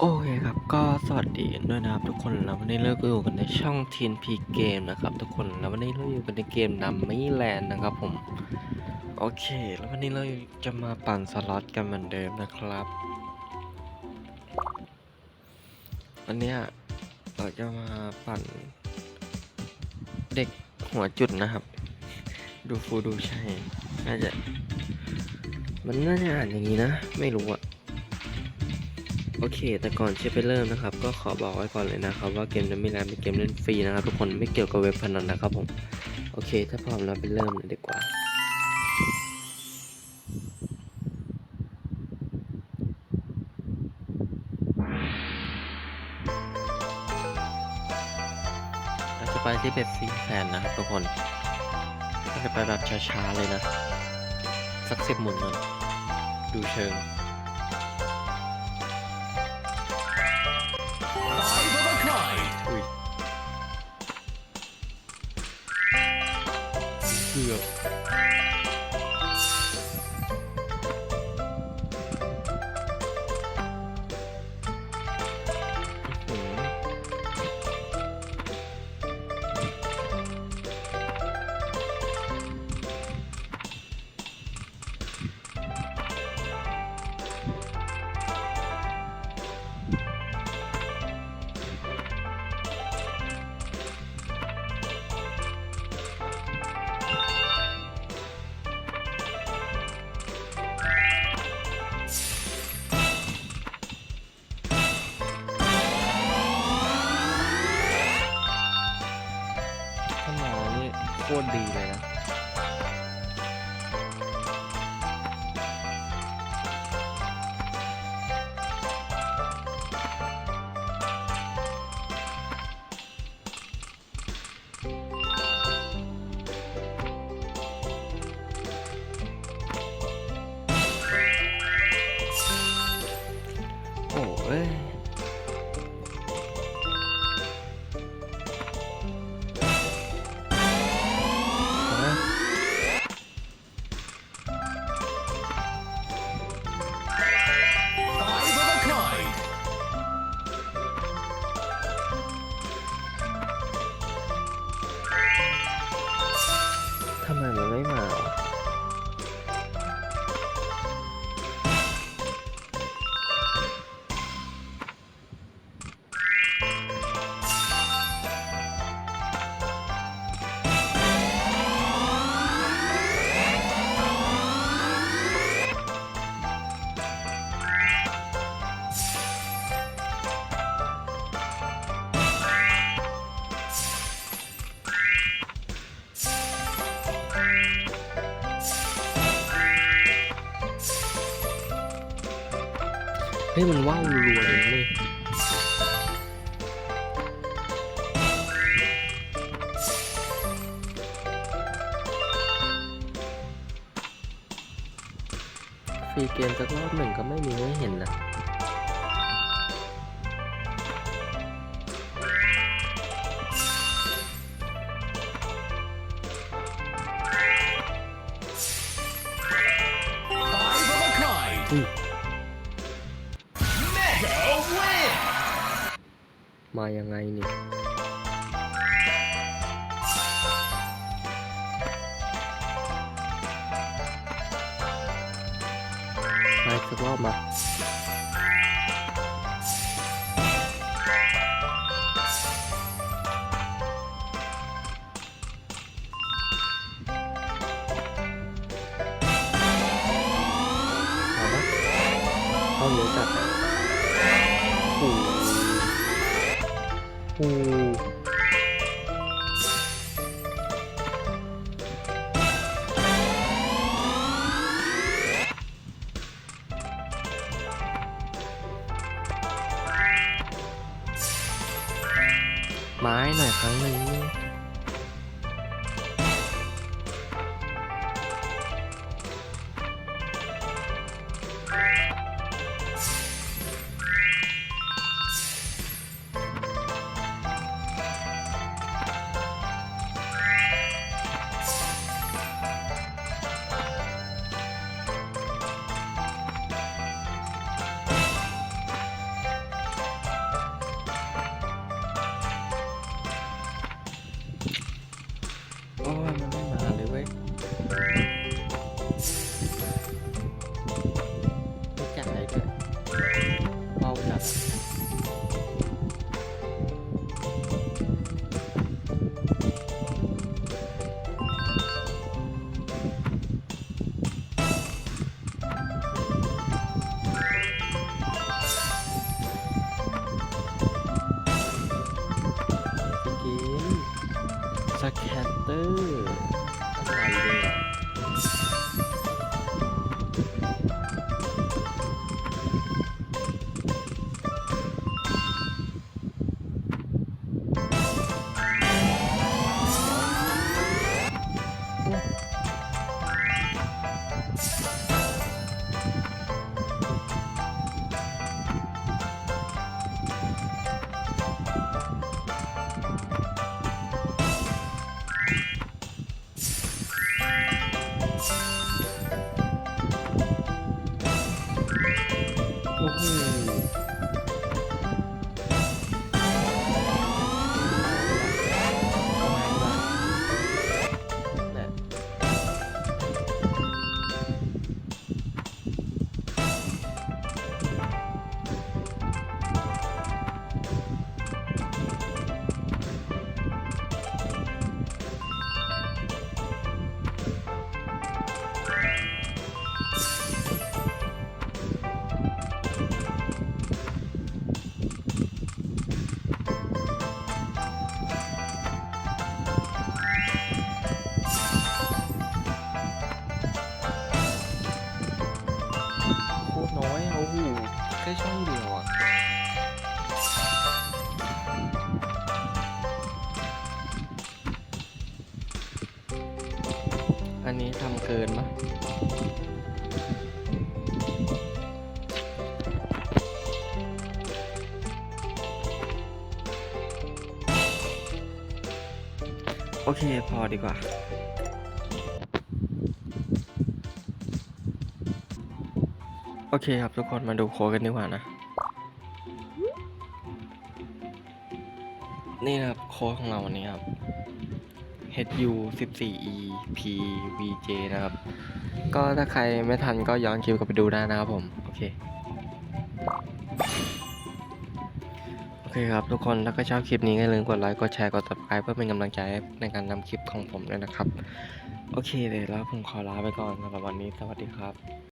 โอเคครับก็สวัสดีด้วยนะครับทุกคนแล้ววันนี้เราก็อยู่กันในช่อง TNP Game นะครับทุกคนแล้ววันนี้เราอยู่กันในเกมนัมมี่แลนด์นะครับผมโอเค แล้ววันนี้เราจะมาปั่นสล็อตกันเหมือนเดิมนะครับวันเนี้ยเราจะมาปั่นเด็กหัวจุดนะครับ ดูฟูดูใช่น่าจะมันน่าจะอ่านอย่างนี้นะ ไม่รู้อะ โอเค แต่ก่อนที่จะไปเริ่มนะครับ ก็ขอบอกไว้ก่อนเลยนะครับ ว่าเกมนั้นไม่นานเป็นเกมเล่นฟรีนะครับ ทุกคนไม่เกี่ยวกับเว็บพนันนะครับผม โอเค ถ้าพร้อมแล้วไปเริ่มเลยดีกว่า เราจะไปที่เบ็ดซีแฟนนะครับทุกคนเราจะไปแบบช้าๆเลยนะ สักสิบหมุนหน่อยดูเชิง เตรดีเลยนะโอ้เอ้ย ฮ้ยมันว่าวรัวๆเลยนี่ฟรีเกมสักรอบหนึ่งก็ไม่มีให้เห็นนะ Five of a kind. อุ้ย มายังไงนี่มาสักรอบมาเอาปะเข้าเยอะจัดโอ้ โหโอ้ไม้หน่อยครั้งหนึ่ง ค่ช่องเดียวอะอันนี้ทำเกินปะโอเค พอดีกว่า โอเคครับทุกคนมาดูโค้ดกันดีกว่านะ นี่นะครับโค้ดของเราวันนี้ครับ HU 14 E P VJ นะครับ ก็ถ้าใครไม่ทันก็ย้อนคลิปกลับไปดูได้นะครับผม โอเค โอเคครับทุกคนถ้าก็ชอบคลิปนี้ก็อย่าลืมกดไลค์ กดแชร์ กด subscribe เพื่อเป็นกำลังใจในการนำคลิปของผมด้วยนะครับ โอเคเลยแล้วผมขอลาไปก่อนสำหรับวันนี้ สวัสดีครับ